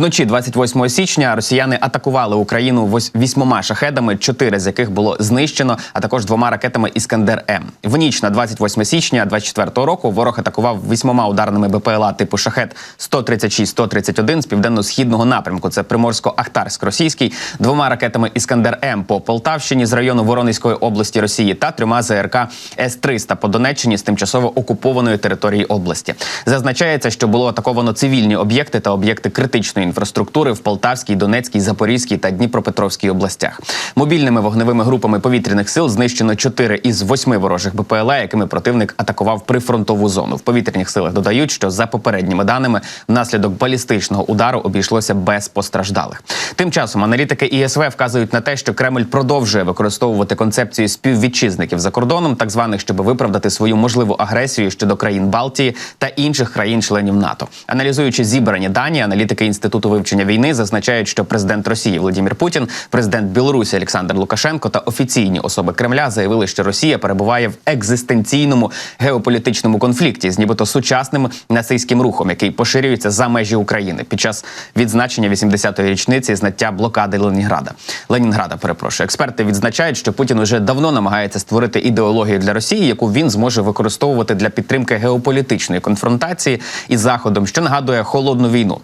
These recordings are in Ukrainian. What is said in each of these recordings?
Вночі 28 січня росіяни атакували Україну вісьмома шахедами, чотири з яких було знищено, а також двома ракетами Іскандер М. В ніч на 28 січня 24 року ворог атакував вісьмома ударними БПЛА типу шахет 136-131 з південно-східного напрямку. Це Приморсько-Ахтарськ російський, двома ракетами Іскандер М по Полтавщині з району Воронезької області Росії та трьома ЗРК С-300 по Донеччині з тимчасово окупованої території області. Зазначається, що було атаковано цивільні об'єкти та об'єкти критичної інфраструктури в Полтавській, Донецькій, Запорізькій та Дніпропетровській областях. Мобільними вогневими групами повітряних сил знищено 4 із 8 ворожих БПЛА, якими противник атакував прифронтову зону. В повітряних силах додають, що за попередніми даними внаслідок балістичного удару обійшлося без постраждалих. Тим часом аналітики ІСВ вказують на те, що Кремль продовжує використовувати концепцію співвітчизників за кордоном, так званих, щоб виправдати свою можливу агресію щодо країн Балтії та інших країн-членів НАТО. Аналізуючи зібрані дані, аналітики інституту вивчення війни зазначають, що президент Росії Володимир Путін, президент Білорусі Олександр Лукашенко та офіційні особи Кремля заявили, що Росія перебуває в екзистенційному геополітичному конфлікті з нібито сучасним нацистським рухом, який поширюється за межі України під час відзначення 80-ї річниці знаття блокади Ленінграда. Ленінграда, перепрошую. Експерти відзначають, що Путін уже давно намагається створити ідеологію для Росії, яку він зможе використовувати для підтримки геополітичної конфронтації із Заходом, що нагадує холодну війну.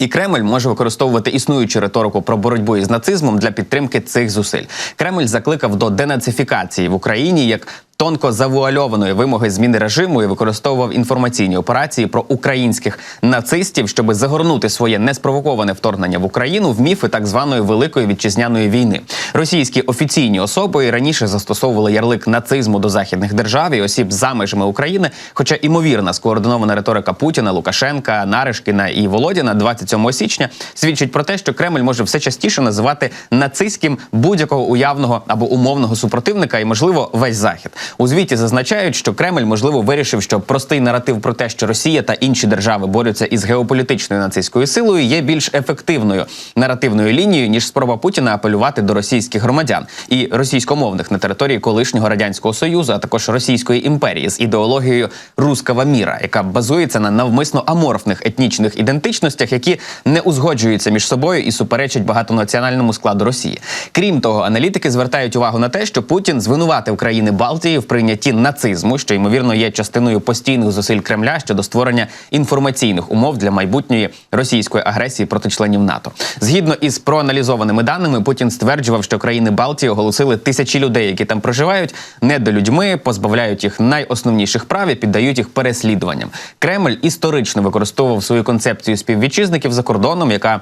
І Кремль може використовувати існуючу риторику про боротьбу із нацизмом для підтримки цих зусиль. Кремль закликав до денацифікації в Україні як тонко завуальованої вимоги зміни режиму і використовував інформаційні операції про українських нацистів, щоб загорнути своє неспровоковане вторгнення в Україну в міфи так званої великої вітчизняної війни. Російські офіційні особи раніше застосовували ярлик нацизму до західних держав і осіб за межами України. Хоча імовірна скоординована риторика Путіна, Лукашенка, Нарешкіна і Володіна 27 січня свідчить про те, що Кремль може все частіше називати нацистським будь-якого уявного або умовного супротивника, і можливо весь захід. У звіті зазначають, що Кремль можливо вирішив, що простий наратив про те, що Росія та інші держави борються із геополітичною нацистською силою, є більш ефективною наративною лінією ніж спроба Путіна апелювати до російських громадян і російськомовних на території колишнього радянського союзу, а також Російської імперії з ідеологією руского міра, яка базується на навмисно аморфних етнічних ідентичностях, які не узгоджуються між собою і суперечать багатонаціональному складу Росії. Крім того, аналітики звертають увагу на те, що Путін звинуватив країни Балтії в прийнятті нацизму, що ймовірно є частиною постійних зусиль Кремля щодо створення інформаційних умов для майбутньої російської агресії проти членів НАТО. Згідно із проаналізованими даними, Путін стверджував, що країни Балтії оголосили тисячі людей, які там проживають, недолюдьми, позбавляють їх найосновніших прав і піддають їх переслідуванням. Кремль історично використовував свою концепцію співвітчизників за кордоном, яка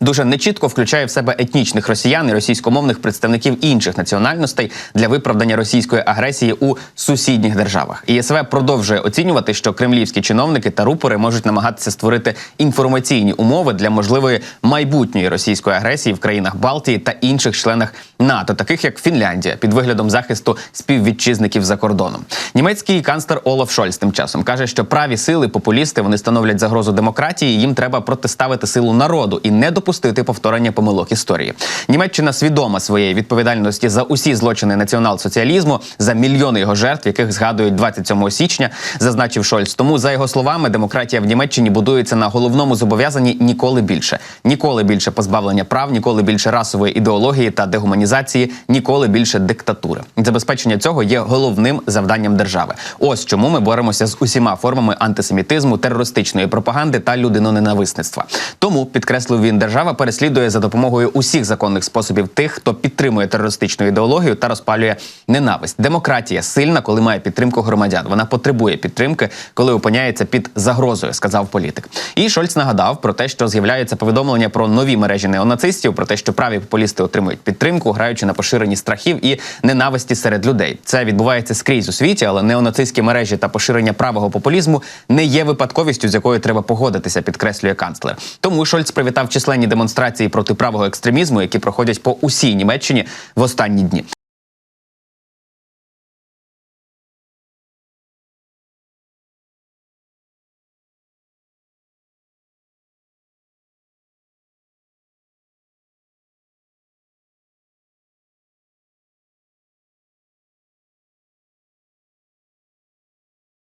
Дуже нечітко включає в себе етнічних росіян і російськомовних представників інших національностей для виправдання російської агресії у сусідніх державах. ІСВ продовжує оцінювати, що кремлівські чиновники та рупори можуть намагатися створити інформаційні умови для можливої майбутньої російської агресії в країнах Балтії та інших членах НАТО, таких як Фінляндія, під виглядом захисту співвітчизників за кордоном. Німецький канцлер Олаф Шольц тим часом каже, що праві сили, популісти, вони становлять загрозу демократії. Їм треба протиставити силу народу і не допустити повторення помилок історії. Німеччина свідома своєї відповідальності за усі злочини націонал-соціалізму, за мільйони його жертв, яких згадують 27 січня, зазначив Шольц. Тому, за його словами, демократія в Німеччині будується на головному зобов'язанні ніколи більше, ніколи більше позбавлення прав, ніколи більше расової ідеології та дегуманізації, ніколи більше диктатури. Забезпечення цього є головним завданням держави. Ось чому ми боремося з усіма формами антисемітизму, терористичної пропаганди та людиноненависництва. Тому підкреслив він, держава переслідує за допомогою усіх законних способів тих, хто підтримує терористичну ідеологію та розпалює ненависть. Демократія сильна, коли має підтримку громадян. Вона потребує підтримки, коли опиняється під загрозою, сказав політик. І Шольц нагадав про те, що з'являються повідомлення про нові мережі неонацистів, про те, що праві популісти отримують підтримку, граючи на поширенні страхів і ненависті серед людей. Це відбувається скрізь у світі, але неонацистські мережі та поширення правого популізму не є випадковістю, з якою треба погодитися, підкреслює канцлер. Тому Шольц привітав численні демонстрації проти правого екстремізму, які проходять по усій Німеччині в останні дні.